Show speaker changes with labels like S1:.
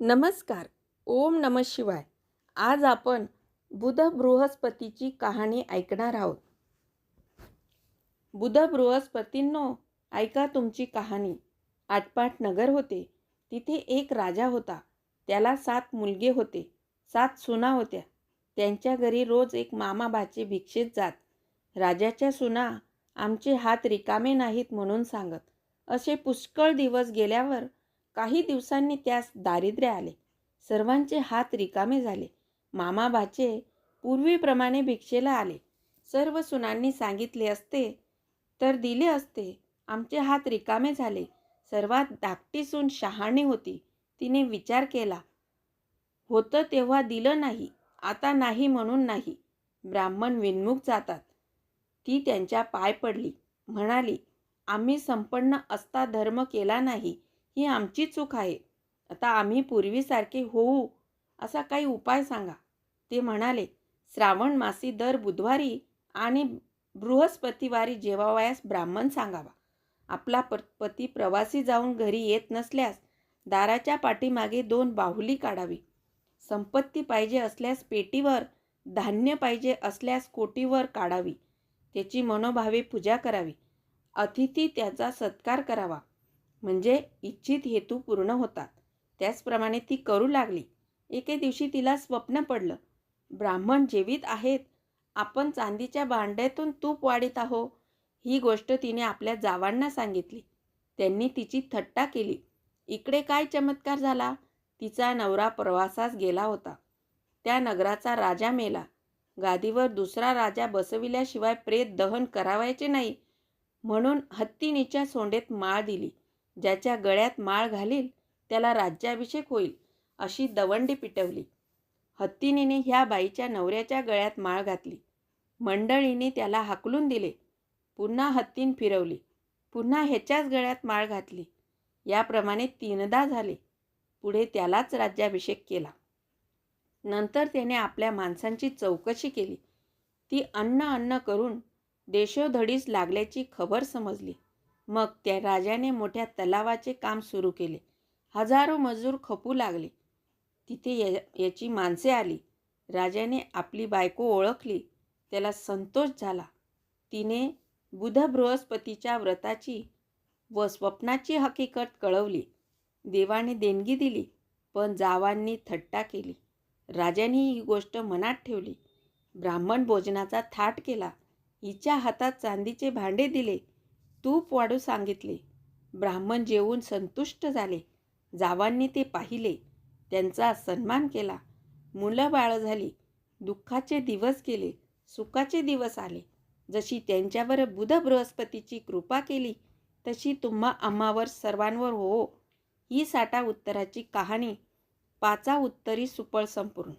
S1: नमस्कार. ओम नम शिवाय. आज आपण बुध बृहस्पतीची कहाणी ऐकणार आहोत. बुध बृहस्पतींनो ऐका तुमची कहाणी. आटपाट नगर होते. तिथे एक राजा होता. त्याला सात मुलगे होते. सात सुना होत्या. त्यांच्या घरी रोज एक मामा बाचे भिक्षेत जात. राजाच्या सुना आमचे हात रिकामे नाहीत म्हणून सांगत. असे पुष्कळ दिवस गेल्यावर काही दिवसांनी त्यास दारिद्र्य आले. सर्वांचे हात रिकामे झाले. मामाबाचे पूर्वीप्रमाणे भिक्षेला आले. सर्व सुनांनी सांगितले असते तर दिले असते. आमचे हात रिकामे झाले. सर्वात धाकटी सून शहाणी होती. तिने विचार केला होतं तेव्हा दिलं नाही आता नाही म्हणून नाही. ब्राह्मण विनमुख जातात ती त्यांच्या पाय पडली. म्हणाली आम्ही संपन्न असता धर्म केला नाही. ही आमची चूक आहे. आता आम्ही पूर्वीसारखे होऊ असा काही उपाय सांगा. ते म्हणाले श्रावण मासी दर बुधवारी आणि बृहस्पतिवारी जेवावयास ब्राह्मण सांगावा. आपला प पती प्रवासी जाऊन घरी येत नसल्यास दाराच्या पाठीमागे दोन बाहुली काढावी. संपत्ती पाहिजे असल्यास पेटीवर धान्य पाहिजे असल्यास कोटीवर काढावी. त्याची मनोभावे पूजा करावी. अतिथी त्याचा सत्कार करावा. म्हणजे इच्छित हेतू पूर्ण होतात. त्याचप्रमाणे ती करू लागली. एके दिवशी तिला स्वप्न पडलं. ब्राह्मण जेवीत आहेत. आपण चांदीच्या भांड्यातून तूप वाढीत आहो. ही गोष्ट तिने आपल्या जावांना सांगितली. त्यांनी तिची थट्टा केली. इकडे काय चमत्कार झाला? तिचा नवरा प्रवासास गेला होता. त्या नगराचा राजा मेला. गादीवर दुसरा राजा बसविल्याशिवाय प्रेत दहन करावायचे नाही. म्हणून हत्तीनीच्या सोंडेत माळ दिली. ज्याच्या गळ्यात माळ घालील त्याला राज्याभिषेक होईल अशी दवंडी पिटवली. हत्तीनीने ह्या बाईच्या नवऱ्याच्या गळ्यात माळ घातली. मंडळीने त्याला हाकलून दिले. पुन्हा हत्तीन फिरवली. पुन्हा ह्याच्याच गळ्यात माळ घातली. याप्रमाणे तीनदा झाले. पुढे त्यालाच राज्याभिषेक केला. नंतर त्याने आपल्या माणसांची चौकशी केली. ती अन्न अन्न करून देशोधडीस लागल्याची खबर समजली. मग त्या राजाने मोठ्या तलावाचे काम सुरू केले. हजारो मजूर खपू लागले. तिथे या याची माणसे आली. राजाने आपली बायको ओळखली. त्याला संतोष झाला. तिने बुध बृहस्पतीच्या व्रताची व स्वप्नाची हकीकत कळवली. देवाने देणगी दिली पण जावांनी थट्टा केली. राजाने ही गोष्ट मनात ठेवली. ब्राह्मण भोजनाचा थाट केला. हिच्या हातात चांदीचे भांडे दिले. तूप वाढू सांगितले. ब्राह्मण जेवून संतुष्ट झाले. जावांनी ते पाहिले. त्यांचा सन्मान केला. मुलं बाळं झाली. दुःखाचे दिवस गेले. सुखाचे दिवस आले. जशी त्यांच्यावर बुध बृहस्पतीची कृपा केली तशी तुम्हा आम्हावर सर्वांवर हो. ही साठा उत्तराची कहाणी पाचा उत्तरी सुपळ संपूर्ण.